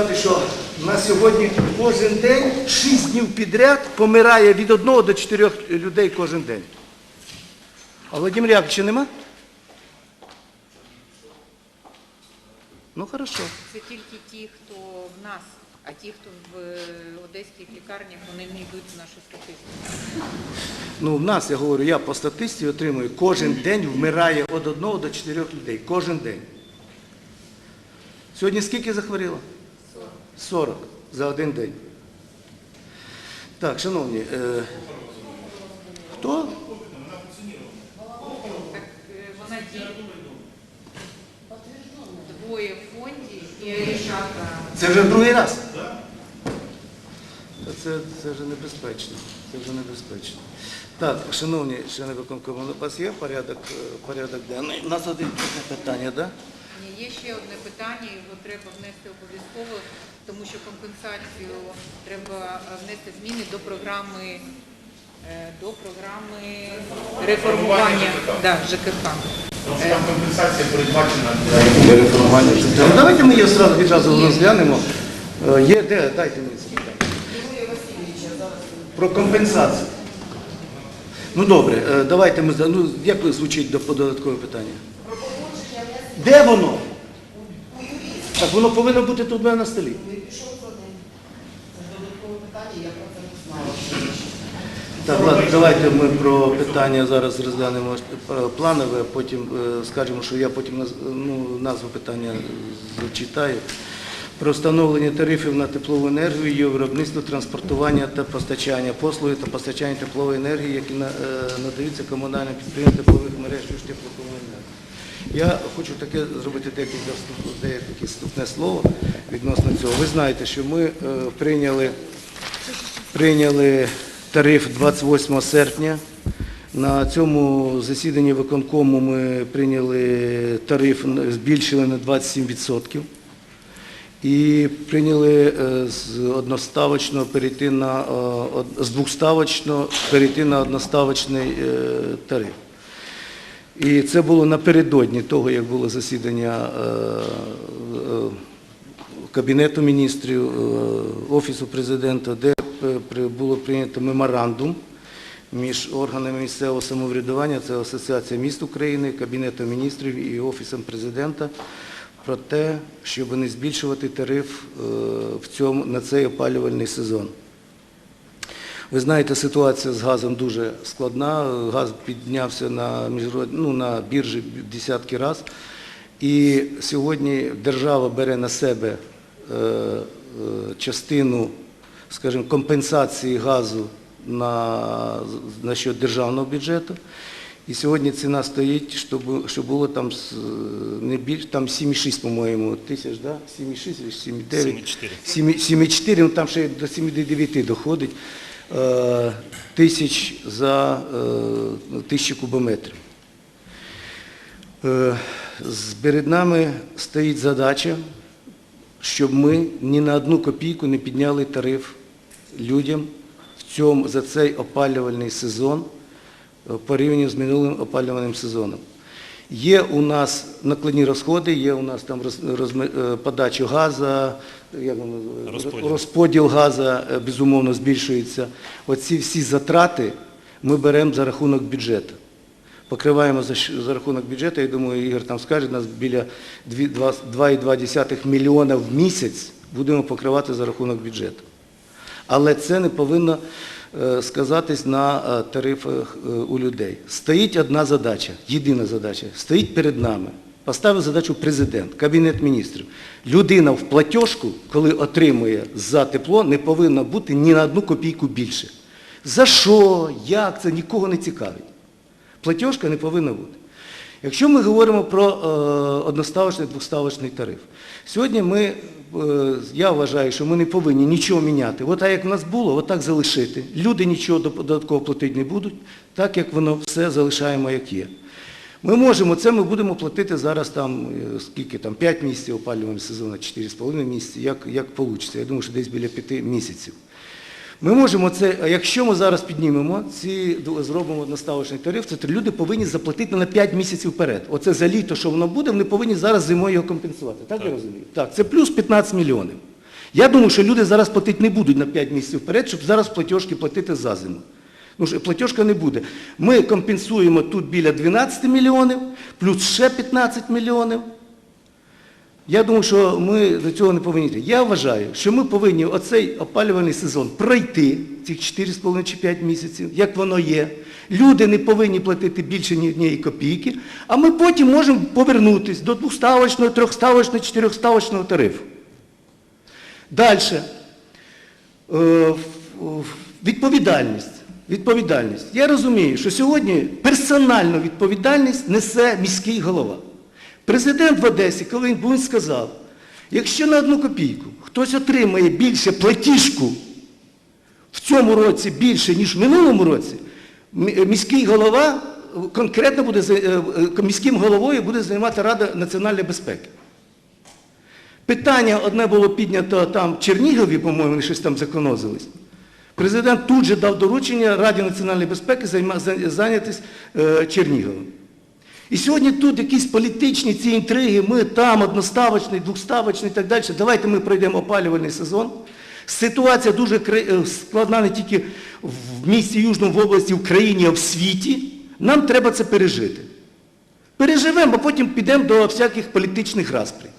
сказати, що на сьогодні кожен день, 6 днів підряд, помирає від 1 до 4 людей кожен день. А Владимир Яковлевича нема? Ну, хорошо. Це тільки ті, хто в нас, а ті, хто в е, одеських лікарнях, вони не йдуть в нашу статистику. Ну, в нас, я говорю, я по статистиці отримую, кожен день вмирає від 1 до 4 людей. Кожен день. Сьогодні скільки захворіло? 40 за один день. Так, шановні, е, хто? Так е, вона діє. Двоє в фонді і Рішата. Це вже другий раз. Та Це, це вже небезпечно. Це вже небезпечно. Так, шановні члени виконкому, у вас є порядок, е, порядок денний? У нас один питання, так? Да? Ні, Є ще одне питання, його треба внести обов'язково, тому що компенсацію треба внести зміни до програми, е, до програми реформування да, ЖКХ. Там компенсація передбачена для Ну, Давайте ми її одразу відразу розглянемо. Е, Є де? Дайте мені це питання. Про компенсацію. Ну добре, е, давайте ми. Ну, як ви звучить до додаткове питання? Де воно? Так воно повинно бути тут у мене на столі. Так, ладно, давайте ми про питання зараз розглянемо е, планове, а потім е, скажемо, що я потім ну, назву питання зачитаю. Про встановлення тарифів на теплову енергію, її виробництво, транспортування та постачання послуги та постачання теплової енергії, які е, надаються комунальним підприємствам теплових мереж і теплової енергії. Я хочу таке зробити декілька деяке вступне слово відносно цього. Ви знаєте, що ми е, прийняли прийняли тариф 28 серпня. На цьому засіданні виконкому ми прийняли тариф, збільшили на 27%. І прийняли е, з одноставочного перейти на е, з двохставочного перейти на одноставочний тариф. І це було напередодні того, як було засідання е, е, Кабінету міністрів, е, Офісу президента, де було прийнято меморандум між органами місцевого самоврядування, це Асоціація міст України, Кабінетом міністрів і Офісом президента, про те, щоб не збільшувати тариф на цей опалювальний сезон. Ви знаєте, ситуація з газом дуже складна. Газ піднявся на, ну, на біржі десятки разів. І сьогодні держава бере на себе е, е, частину, скажімо, компенсації газу на, на що державного бюджету. І сьогодні ціна стоїть, щоб, щоб було там не там 7,6, по-моєму, тисяч, да? 7,6 чи 7,9? 7,4, ну там ще до 7,9 доходить тисяч за е, тисячу кубометрів. Е, Перед нами стоїть задача, щоб ми ні на одну копійку не підняли тариф людям в цьому, за цей опалювальний сезон е, порівняно з минулим опалювальним сезоном. Є у нас накладні розходи, є у нас там роз- розми- е, подача газу, як? Розподіл. розподіл газу е, безумовно збільшується. Оці всі затрати ми беремо за рахунок бюджету. Покриваємо за, за рахунок бюджету, я думаю, Ігор там скаже, нас біля 2,2 мільйона в місяць будемо покривати за рахунок бюджету. Але це не повинно сказатись на е, тарифах е, у людей. Стоїть одна задача, єдина задача, стоїть перед нами. Поставив задачу президент, Кабінет міністрів. Людина в платіжку, коли отримує за тепло, не повинна бути ні на одну копійку більше. За що, як, це нікого не цікавить. Платіжка не повинна бути. Якщо ми говоримо про е, одноставочний, двоставочний тариф, сьогодні ми, е, я вважаю, що ми не повинні нічого міняти. От так як в нас було, от так залишити. Люди нічого додатково платити не будуть, так як воно все залишаємо, як є. Ми можемо, це ми будемо платити зараз там, е, скільки там, 5 місяців опалювального сезону, 4,5 місяці, як, як вийде. Я думаю, що десь біля 5 місяців. Ми можемо це, якщо ми зараз піднімемо, ці, зробимо наставочний тариф, це люди повинні заплатити на 5 місяців вперед. Оце за літо, що воно буде, вони повинні зараз зимою його компенсувати. Так, я розумію? Так, це плюс 15 мільйонів. Я думаю, що люди зараз платити не будуть на 5 місяців вперед, щоб зараз платіжки платити за зиму. Ну, платіжка не буде. Ми компенсуємо тут біля 12 мільйонів, плюс ще 15 мільйонів. Я думаю, що ми до цього не повинні йти. Я вважаю, що ми повинні оцей опалювальний сезон пройти, цих 4,5 чи 5 місяців, як воно є. Люди не повинні платити більше ні однієї копійки, а ми потім можемо повернутися до двоставочного, трьохставочного, чотирьохставочного тарифу. Далі. Е, Відповідальність. Відповідальність. Я розумію, що сьогодні персональну відповідальність несе міський голова. Президент в Одесі, коли він був, сказав, якщо на одну копійку хтось отримає більше платіжку в цьому році більше, ніж в минулому році, міський голова конкретно буде, е, е, міським головою буде займати Рада національної безпеки. Питання одне було піднято там в Чернігові, по-моєму, вони щось там законозились. Президент тут же дав доручення Раді національної безпеки зайнятися е, Черніговим. І сьогодні тут якісь політичні ці інтриги, ми там одноставочний, двохставочний і так далі. Давайте ми пройдемо опалювальний сезон. Ситуація дуже е, складна не тільки в місті Южному, в області, в країні, а в світі. Нам треба це пережити. Переживемо, а потім підемо до всяких політичних розпрій.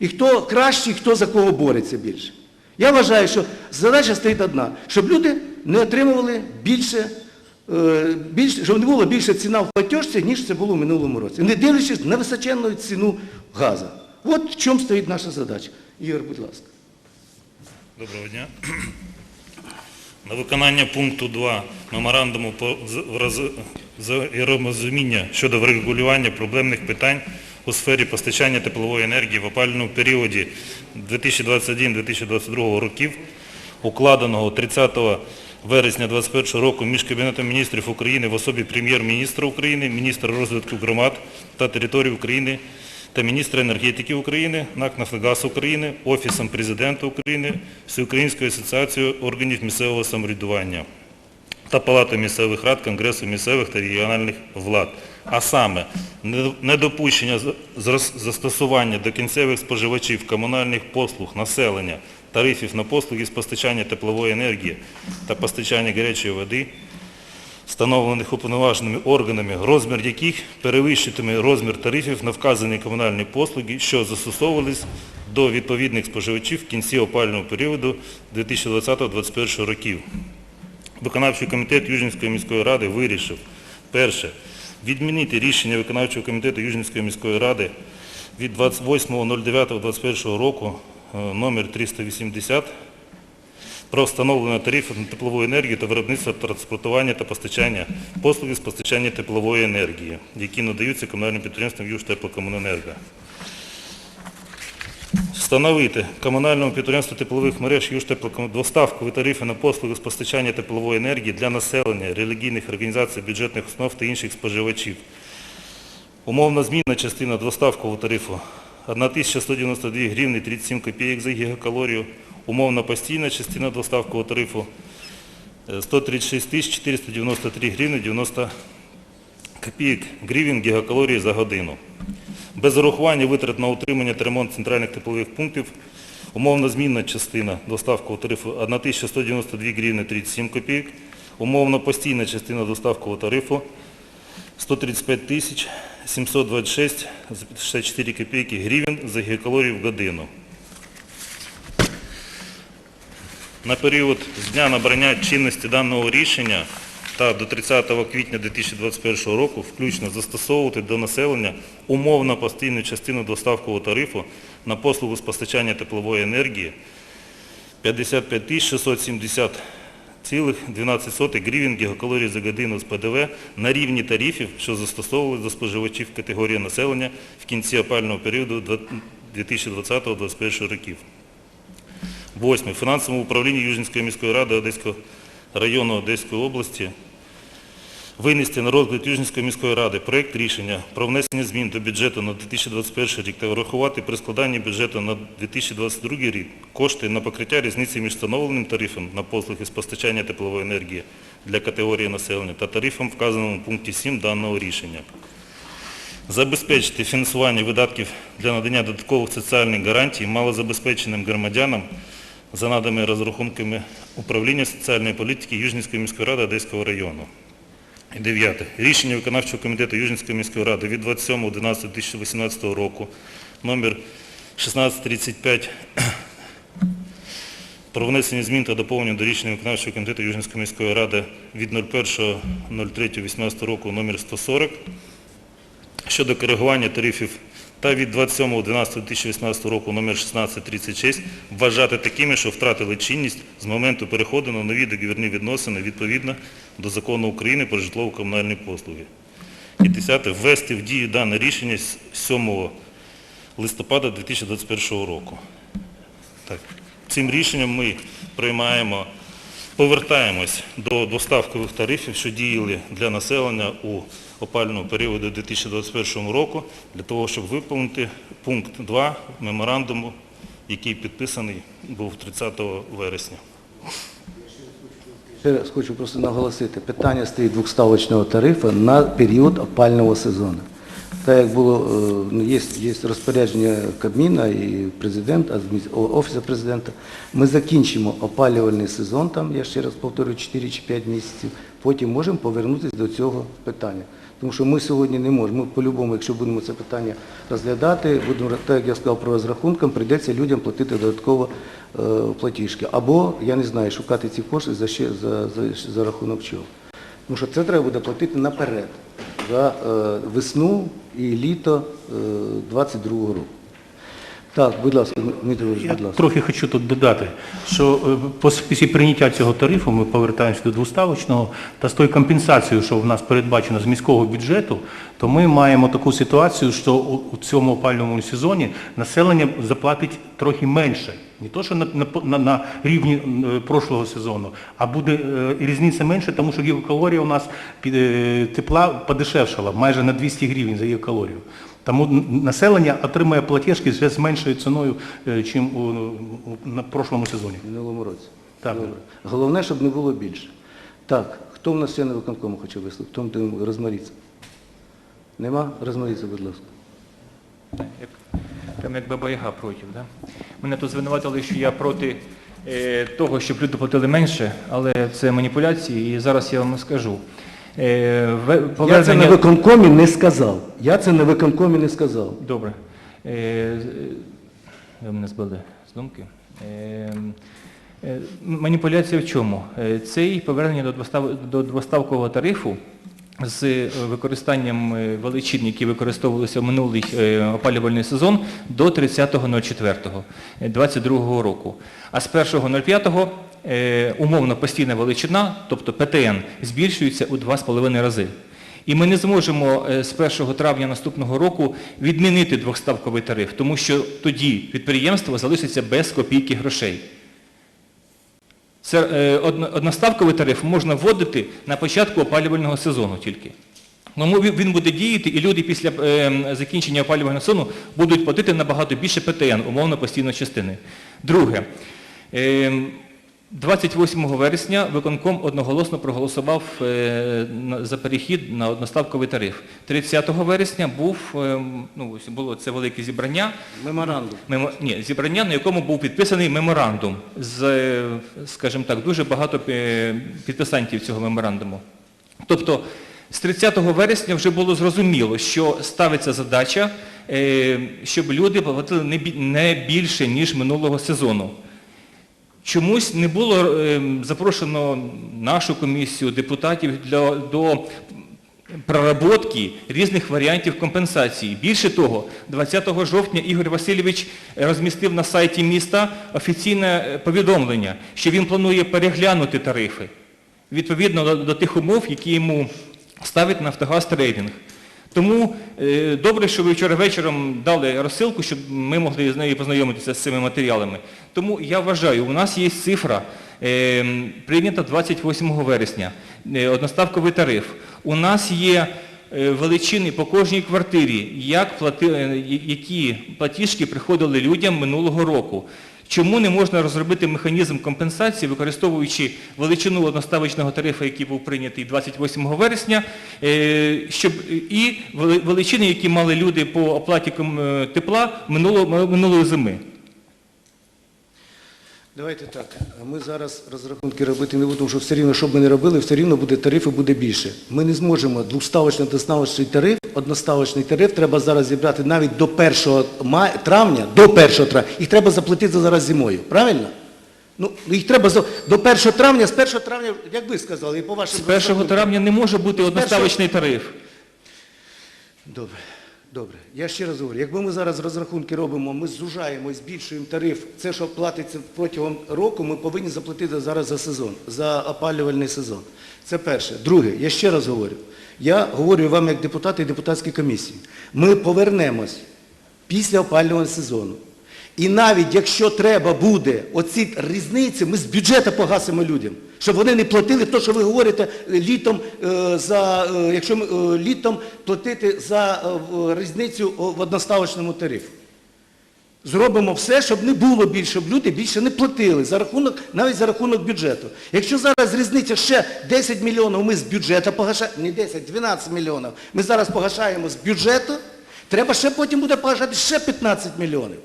І хто кращий, хто за кого бореться більше. Я вважаю, що задача стоїть одна, щоб люди не отримували більше, більше щоб не було більше ціна в платіжці, ніж це було в минулому році. Не дивлячись на височенну ціну газу. От в чому стоїть наша задача. Ігор, будь ласка. Доброго дня. На виконання пункту 2 меморандуму з- щодо врегулювання проблемних питань у сфері постачання теплової енергії в опалювальному періоді 2021-2022 років, укладеного 30 вересня 2021 року між Кабінетом міністрів України в особі прем'єр-міністра України, міністра розвитку громад та територій України та міністра енергетики України, НАК «Нафтогаз України, Офісом Президента України, Всеукраїнською асоціацією органів місцевого самоврядування та Палатою місцевих рад Конгресу місцевих та регіональних влад. А саме, недопущення застосування до кінцевих споживачів комунальних послуг населення, тарифів на послуги з постачання теплової енергії та постачання гарячої води, встановлених уповноваженими органами, розмір яких перевищитиме розмір тарифів на вказані комунальні послуги, що застосовувались до відповідних споживачів в кінці опалювального періоду 2020-2021 років. Виконавчий комітет Южнівської міської ради вирішив, перше, відмінити рішення виконавчого комітету Южнівської міської ради від 28.09.2021 року номер 380 про встановлення тарифів на теплову енергію та виробництво, транспортування та постачання послуги з постачання теплової енергії, які надаються комунальним підприємствам «Южтеплокомуненерго». Встановити комунальному підприємству теплових мереж «Южтеплоком» двоставкові тарифи на послуги з постачання теплової енергії для населення, релігійних організацій, бюджетних установ та інших споживачів. Умовна змінна частина двоставкового тарифу 1192 гривні 37 копійок за гігакалорію. Умовна постійна частина двоставкового тарифу е, 136 493 гривні 90 копійок гривень гігакалорії за годину. Без урахування витрат на утримання та ремонт центральних теплових пунктів умовна змінна частина доставкового тарифу 1192 гривні 37 копійок, умовно постійна частина доставкового тарифу 135 тисяч 726 64 копійки гривень за гігакалорію в годину. На період з дня набрання чинності даного рішення та до 30 квітня 2021 року включно застосовувати до населення умовно постійну частину доставкового тарифу на послугу з постачання теплової енергії 55 тисяч 670 цілих 12 гривень гігакалорій за годину з ПДВ на рівні тарифів, що застосовувалися до споживачів категорії населення в кінці опального періоду 2020-2021 років. Восьме. Фінансовому управлінні Южнівської міської ради Одеського району Одеської області винести на розгляд Южнівської міської ради проєкт рішення про внесення змін до бюджету на 2021 рік та врахувати при складанні бюджету на 2022 рік кошти на покриття різниці між встановленим тарифом на послуги з постачання теплової енергії для категорії населення та тарифом, вказаним у пункті 7 даного рішення. Забезпечити фінансування видатків для надання додаткових соціальних гарантій малозабезпеченим громадянам за наданими розрахунками управління соціальної політики Южнівської міської ради Одеського району. Дев'яте. Рішення виконавчого комітету Южнівської міської ради від 27.11.2018 року номер 1635 про внесення змін та доповнення до рішення виконавчого комітету Южнівської міської ради від 01.03.18 року номер 140 щодо коригування тарифів та від 27.12.2018 року номер 1636 вважати такими, що втратили чинність з моменту переходу на нові договірні відносини відповідно до Закону України про житлово-комунальні послуги. І десяте. Ввести в дію дане рішення з 7 листопада 2021 року. Так. Цим рішенням ми приймаємо, повертаємось до доставкових тарифів, що діяли для населення у опальному періоду 2021 року, для того, щоб виповнити пункт 2 меморандуму, який підписаний був 30 вересня. Хочу просто наголосити, питання стоїть двохставочного тарифу на період опального сезону. Так як було, е, ну, є, є розпорядження Кабміна і президента, Офісу президента, ми закінчимо опалювальний сезон, там, я ще раз повторюю, 4 чи 5 місяців, потім можемо повернутися до цього питання. Тому що ми сьогодні не можемо. Ми по-любому, якщо будемо це питання розглядати, будемо, так як я сказав, про розрахункам, прийдеться людям платити додатково е, платіжки. Або, я не знаю, шукати ці кошти за, ще, за, за, за рахунок чого. Тому що це треба буде платити наперед за е, весну і літо е, 22 року. Так, будь ласка, Дмитро будь ласка. трохи хочу тут додати, що е, після прийняття цього тарифу ми повертаємося до двоставочного та з тою компенсацією, що в нас передбачено з міського бюджету, то ми маємо таку ситуацію, що у, цьому опалювальному сезоні населення заплатить трохи менше. Не то, що на, на, на, рівні е, прошлого сезону, а буде е, різниця менше, тому що гігакалорія у нас тепла подешевшала майже на 200 гривень за гігакалорію. Тому населення отримує платіжки з меншою ціною, ніж у, у- на прошлому сезоні. В минулому році. Так. Добре. Головне, щоб не було більше. Так, хто в нас ще на виконкому хоче виступити? Хто там розмаріться? Нема? Розмаріться, будь ласка. Як, там як Баба Яга проти, да? Мене тут звинуватили, що я проти е, того, щоб люди платили менше, але це маніпуляції, і зараз я вам скажу. Е, ве- Я це на виконкомі не сказав. Я це на виконкомі не сказав. Добре. Е, е, Ви мене збили з думки. Е, е, Маніпуляція в чому? Е, Цей повернення до двоставкового тарифу з е, використанням е, величин, які використовувалися в минулий е, опалювальний сезон, до 30.04.22 року. А з 1.05 е, умовно постійна величина, тобто ПТН, збільшується у 2,5 рази. І ми не зможемо е, з 1 травня наступного року відмінити двохставковий тариф, тому що тоді підприємство залишиться без копійки грошей. Це е, одноставковий тариф можна вводити на початку опалювального сезону тільки. Тому він- він буде діяти, і люди після е, закінчення опалювального сезону будуть платити набагато більше ПТН, умовно постійної частини. Друге. Е, 28 вересня виконком одноголосно проголосував е, за перехід на одноставковий тариф. 30 вересня був, е, ну, було це велике зібрання, Меморандум. Мемо... Ні, зібрання, на якому був підписаний меморандум з, е, скажімо так, дуже багато підписантів цього меморандуму. Тобто з 30 вересня вже було зрозуміло, що ставиться задача, щоб люди платили не більше, ніж минулого сезону. Чомусь не було е, запрошено нашу комісію депутатів для, до проработки різних варіантів компенсації. Більше того, 20 жовтня Ігор Васильович розмістив на сайті міста офіційне е, повідомлення, що він планує переглянути тарифи відповідно до тих умов, які йому ставить Нафтогаз Трейдинг. Тому е, добре, що ви вчора вечором дали розсилку, щоб ми могли з нею познайомитися з цими матеріалами. Тому я вважаю, у нас є цифра, е, прийнята 28 вересня, е, одноставковий тариф. У нас є величини по кожній квартирі, як плати, які платіжки приходили людям минулого року. Чому не можна розробити механізм компенсації, використовуючи величину одноставочного тарифу, який був прийнятий 28 вересня, е, щоб і величини, які мали люди по оплаті е, тепла минулої зими? Давайте так. Ми зараз розрахунки робити не будемо, тому що все рівно, що б ми не робили, все рівно буде тарифи буде більше. Ми не зможемо двоставочний одноставочний тариф, одноставочний тариф треба зараз зібрати навіть до 1 травня, до 1 травня. Їх треба заплатити зараз зимою. Правильно? Ну, їх треба до 1 травня, з 1 травня, як ви сказали, і по вашим З 1 травня не може бути одноставочний тариф. Добре, добре. Я ще раз говорю, якби ми зараз розрахунки робимо, ми зужаємо збільшуємо тариф, це, що платиться протягом року, ми повинні заплатити зараз за сезон, за опалювальний сезон. Це перше. Друге, я ще раз говорю. Я говорю вам як депутат і депутатській комісії. Ми повернемось після опалювального сезону. І навіть якщо треба буде оці різниці, ми з бюджету погасимо людям, щоб вони не платили те, що ви говорите е, літом е, за е, якщо ми літом платити за різницю в одноставочному тарифі. Зробимо все, щоб не було більше, щоб люди більше не платили за рахунок, навіть за рахунок бюджету. Якщо зараз різниця ще 10 мільйонів ми з бюджету погашаємо, не 10, 12 мільйонів, ми зараз погашаємо з бюджету, треба ще потім буде погашати ще 15 мільйонів.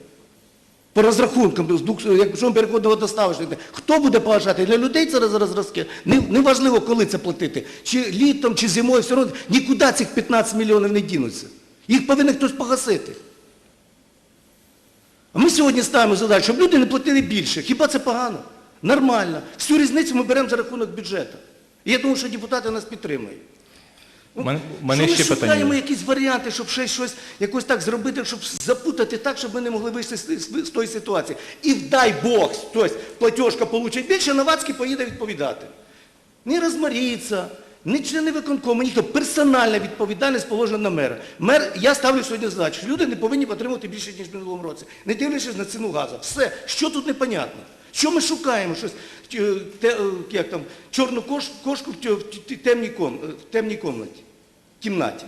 По розрахункам, якщо ми переходимо до доставочних, хто буде погашати? Для людей це. Не- Неважливо, коли це платити. Чи літом, чи зимою, все одно нікуди цих 15 мільйонів не дінуться. Їх повинен хтось погасити. А ми сьогодні ставимо задачу, щоб люди не платили більше. Хіба це погано? Нормально. Всю різницю ми беремо за рахунок бюджету. І я думаю, що депутати нас підтримують. Ну, Мен- мене що ще ми питання шукаємо є. якісь варіанти, щоб ще щось якось так зробити, щоб запутати так, щоб ми не могли вийти з, з- з тої ситуації. І дай Бог, хтось платіжка получить більше, Новацький поїде відповідати. Не розмаріться, не члени виконкому, ніхто. Персональна відповідальність положена на мера. Мер, я ставлю сьогодні задачу, що люди не повинні отримувати більше, ніж в минулому році. Не дивлячись на ціну газу. Все, що тут непонятно? Що ми шукаємо? Щось, е, те, е, як там, чорну кош, кошку в тє- в ті- темній, ком, е, в темній комнаті, кімнаті.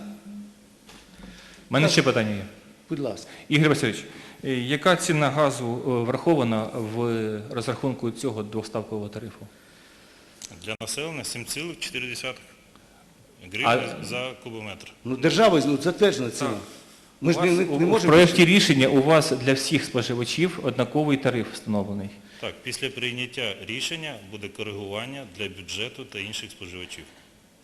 У мене ще питання є. Будь ласка. Ігор Васильович, е, яка ціна газу е, врахована в розрахунку цього двоставкового тарифу? Для населення 7,4 гривень А- за кубометр. Ну, державою ну, затверджена ціна. Ми ж не, не, не У можемо... проєкті рішення у вас для всіх споживачів однаковий тариф встановлений. Так, після прийняття рішення буде коригування для бюджету та інших споживачів.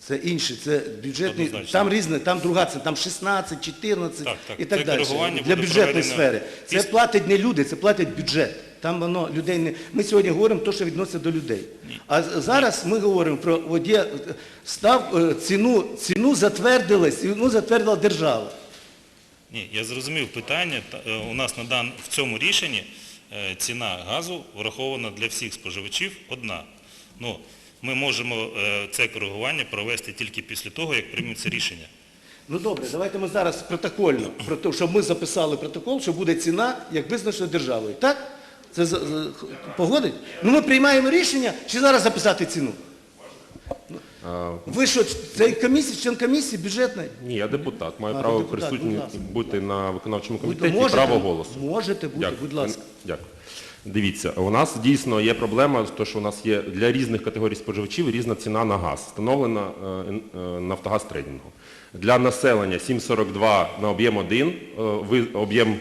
Це інше, це бюджетний, Однозначно. там різне, там друга ціна, там 16, 14 Так, так. і так Це далі. коригування Для буде бюджетної проведено сфери. Це після- платять не люди, це платить бюджет. Там воно людей не... Ми сьогодні говоримо те, що відноситься до людей. А з- зараз ми говоримо про от є, став, е, ціну, ціну затвердили, ціну затвердила держава. Ні, я зрозумів питання. Та- е, У нас на дан в цьому рішенні е, ціна газу врахована для всіх споживачів одна. Ну, ми можемо е, це коригування провести тільки після того, як прийметься рішення. Ну добре, давайте ми зараз протокольно, про те, щоб ми записали протокол, що буде ціна, як визначена державою. Так? Це погодить? Ну ми приймаємо рішення, чи зараз записати ціну? Ви що, цей комісії, член комісії бюджетної? Ні, я депутат, маю А, право депутат, будь присутній бути на виконавчому Ви комітеті і право голосу. Можете бути, будь ласка. Дякую. Дивіться, у нас дійсно є проблема, то, що у нас є для різних категорій споживачів різна ціна на газ, встановлена е, е, Нафтогаз трейдингу. Для населення 7,42 на об'єм 1, е, об'єм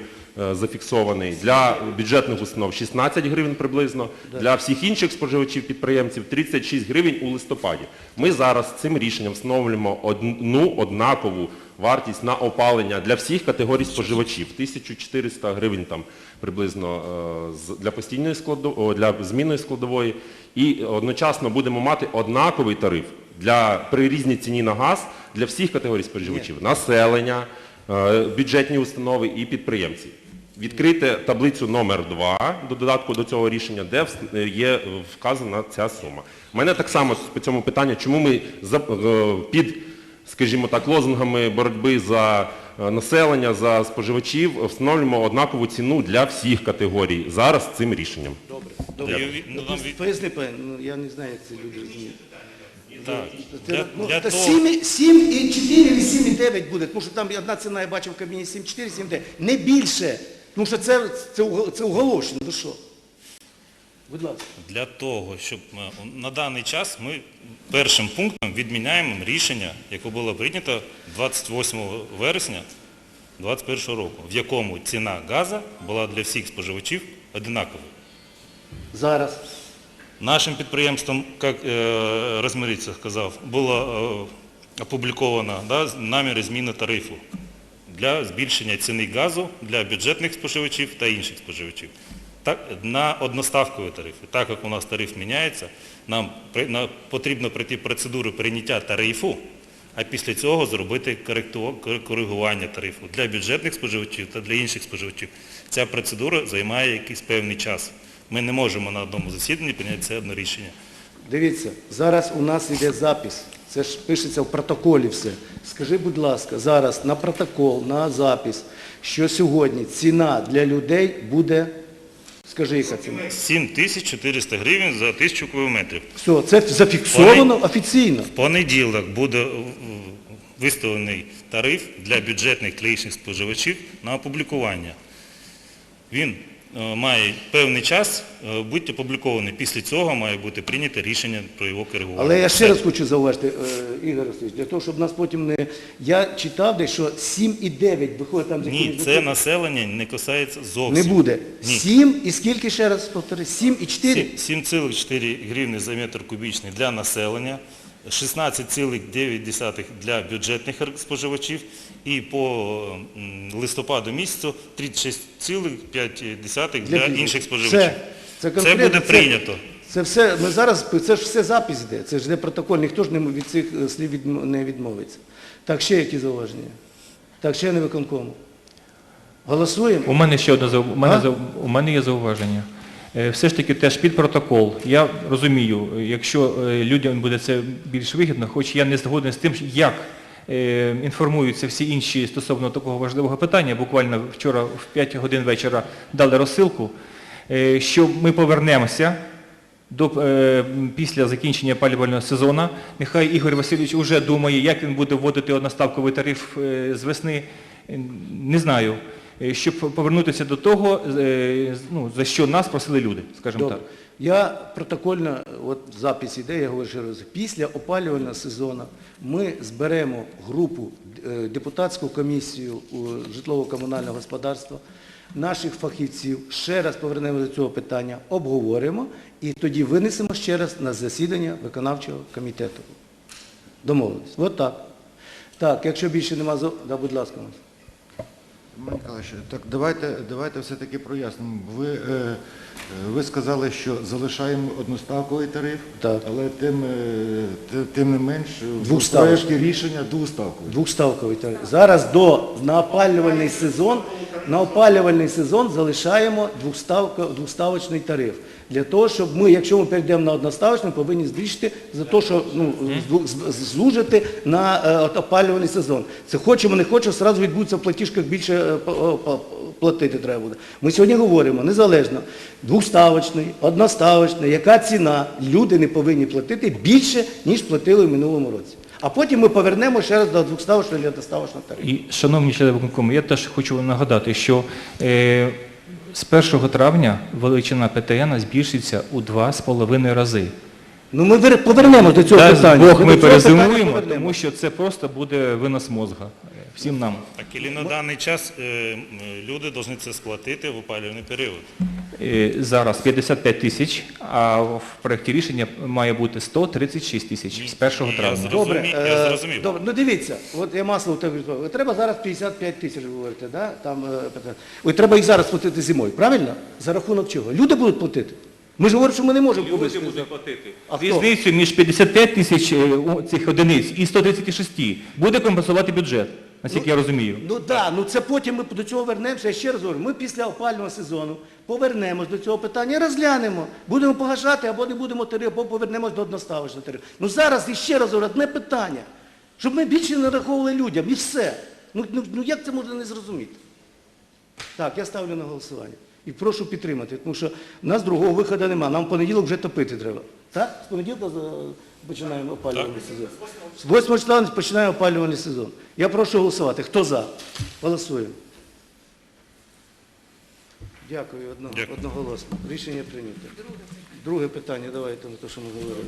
зафіксований. Для бюджетних установ 16 гривень приблизно, для всіх інших споживачів, підприємців 36 гривень у листопаді. Ми зараз цим рішенням встановлюємо одну однакову вартість на опалення для всіх категорій споживачів. 1400 гривень там приблизно е, для постійної складової, для змінної складової. І одночасно будемо мати однаковий тариф для при різній ціні на газ для всіх категорій споживачів населення, е, бюджетні установи і підприємці. Відкрити таблицю номер 2 до додатку до цього рішення, де є вказана ця сума. У мене так само по цьому питанню, чому ми е, під, скажімо так, лозунгами боротьби за е, населення, за споживачів встановлюємо однакову ціну для всіх категорій зараз цим рішенням. Добре, добре. Ну, від- Поясни, пане, ну, я не знаю, як це люди розуміють. Так, для, ну, для це того- 7, 7 і 4 і 7 і 9 буде, тому що там одна ціна, я бачив в кабіні 7,4, 7,9. Не більше. Тому що це, це, уго- це уголошено, ви що? Будь ласка. Для того, щоб е, на даний час ми першим пунктом відміняємо рішення, яке було прийнято 28 вересня 2021 року, в якому ціна газу була для всіх споживачів одинаковою. Зараз. Нашим підприємством, як е, Розмириця сказав, було е, опубліковано да, наміри зміни тарифу для збільшення ціни газу для бюджетних споживачів та інших споживачів. На одноставкові тарифи. Так як у нас тариф міняється, нам потрібно пройти процедуру прийняття тарифу, а після цього зробити коригування тарифу для бюджетних споживачів та для інших споживачів. Ця процедура займає якийсь певний час. Ми не можемо на одному засіданні прийняти це одне рішення. Дивіться, зараз у нас йде запис. Це ж пишеться в протоколі все. Скажи, будь ласка, зараз на протокол, на запис, що сьогодні ціна для людей буде, скажи, яка ціна? 7400 гривень за 1000 кубометрів. Все, це зафіксовано офіційно. В понеділок буде виставлений тариф для бюджетних клієнтів споживачів на опублікування. Він має певний час е, бути опублікований. Після цього має бути прийнято рішення про його коригування. Але я ще раз хочу зауважити, е, Ігор Васильович, для того, щоб нас потім не... Я читав десь, що 7,9 виходить там Ні, це населення не касається Не зовсім. буде. Ні. 7 і скільки ще раз повтори? 7 і 4? 7,4 гривні за метр кубічний для населення, 16,9 для бюджетних споживачів і по листопаду місяцю 36,5 для інших споживачів. Це, це, Це буде прийнято. Це все, ми зараз, це ж все запис йде, це ж не протокол, ніхто ж не від цих е, слів відм- не відмовиться. Так, ще які зауваження? Так, ще не виконкому. Голосуємо? У мене ще одне у мене, у мене є зауваження. Е, Все ж таки теж під протокол. Я розумію, якщо е, людям буде це більш вигідно, хоч я не згоден з тим, як е, інформуються всі інші стосовно такого важливого питання. Буквально вчора в 5 годин вечора дали розсилку, що ми повернемося до, після закінчення опалювального сезону. Нехай Ігор Васильович вже думає, як він буде вводити одноставковий тариф з весни. Не знаю. Е, Щоб повернутися до того, е, ну, за що нас просили люди, скажімо Добре. так. Я протокольно, от запис іде, я говорю ще раз, після опалювального сезону ми зберемо групу, е, депутатську комісію житлово-комунального господарства, наших фахівців, ще раз повернемо до цього питання, обговоримо і тоді винесемо ще раз на засідання виконавчого комітету. Домовились. От так. Так, якщо більше нема, да, будь ласка. Роман так давайте, давайте все-таки прояснимо. Ви, е, е, ви сказали, що залишаємо одноставковий тариф, Так. але тим, е, тим не менш в проєкті рішення двоставковий. Двохставковий тариф. Зараз до на опалювальний сезон, на опалювальний сезон залишаємо двохставочний тариф. Для того, щоб ми, якщо ми перейдемо на одноставочний, повинні збільшити за те, що ну, злужити на е, опалювальний сезон. Це хочемо, не хочемо, одразу відбудеться в платіжках більше е, платити треба буде. Ми сьогодні говоримо, незалежно, двохставочний, одноставочний, яка ціна, люди не повинні платити більше, ніж платили в минулому році. А потім ми повернемо ще раз до двохставочного і одноставочного тарифу. І, шановні члени виконкому, я теж хочу вам нагадати, що е, з 1 травня величина ПТН збільшиться у 2,5 рази. Ну ми повернемося до цього Дай питання. Бог ми ми перезимуємо, тому що це просто буде винос мозга всім нам. Так, і на даний час е, люди повинні це сплатити в опалювальний період. Е, Зараз 55 тисяч, а в проєкті рішення має бути 136 тисяч з 1 Я травня. зрозумів. Добре, я е, зрозумів. добре, ну дивіться, от я масло так відповів. Треба зараз 55 тисяч, ви говорите, да? Там. Ой, треба їх зараз платити зимою, правильно? За рахунок чого? Люди будуть платити. Ми ж говоримо, що ми не можемо Люди будуть платити. А? Різницю між 55 тисяч цих одиниць і 136 буде компенсувати бюджет, наскільки я розумію. Ну так, да, ну це потім ми до цього вернемося. Я ще раз говорю, ми після опалювального сезону повернемось до цього питання, розглянемо, будемо погашати або не будемо тариф, або повернемось до одноставочного тарифу. Ну зараз іще раз говорю, одне питання, щоб ми більше не нараховували людям і все. Ну, ну, ну як це можна не зрозуміти? Так, я ставлю на голосування. І прошу підтримати, тому що в нас другого виходу немає. Нам в понеділок вже топити треба. Так? З понеділка починаємо опалювальний сезон. З 8 числа починаємо опалювальний сезон. Я прошу голосувати. Хто за? Голосуємо. Дякую, одно- Дякую. одноголосно. Рішення прийнято. Друге питання. Давайте на те, що ми говорили.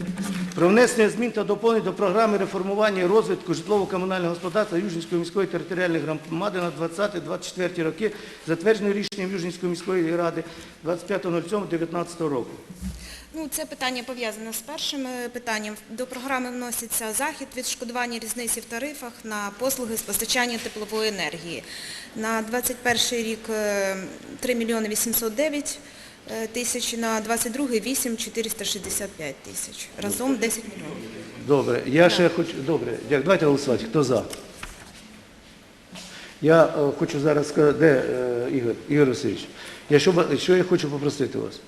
Про внесення змін та доповнень до програми реформування і розвитку житлово-комунального господарства Южнівської міської територіальної громади на 20-24 роки, затвердженої рішенням Южнівської міської ради 25.07.19 року. Ну, це питання пов'язане з першим е, питанням. До програми вноситься захід відшкодування різниці в тарифах на послуги з постачання теплової енергії. На 21 рік е, 3 мільйони 809 е, тисяч, на 22 – 8 465 тисяч. Разом 10 мільйонів. Добре, я ще хочу. Добре, дякую. Давайте голосувати. Хто за? Я е, хочу зараз сказати, де е, Ігор, Ігор Васильович, я що, ба- що я хочу попросити вас?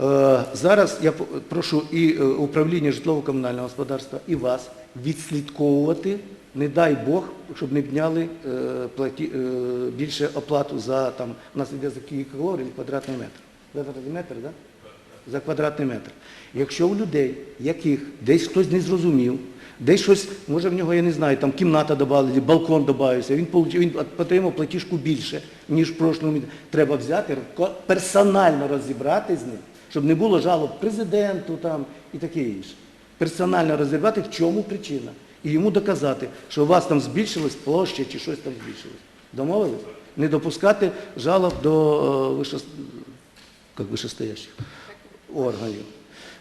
Е, зараз я по- прошу і е, управління житлово-комунального господарства, і вас відслідковувати, не дай Бог, щоб не підняли е, платі, е, більше оплату за там, у нас йде за кілокалорій квадратний метр. Квадратний метр? Да? за квадратний метр. Якщо у людей, яких десь хтось не зрозумів, десь щось, може в нього, я не знаю, там кімната додали, балкон додався, він, він отримав платіжку більше, ніж в прошлому. Треба взяти, персонально розібрати з ним, щоб не було жалоб президенту там і таке інше. Персонально розібрати, в чому причина. І йому доказати, що у вас там збільшилась площа чи щось там збільшилось. Домовились? Не допускати жалоб до як вищестоящих органів.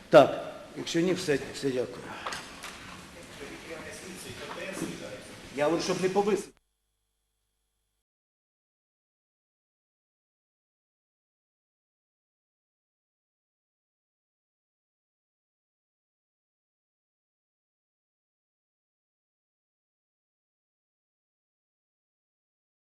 Так, якщо ні, все, все дякую. Я говорю, щоб не повисити.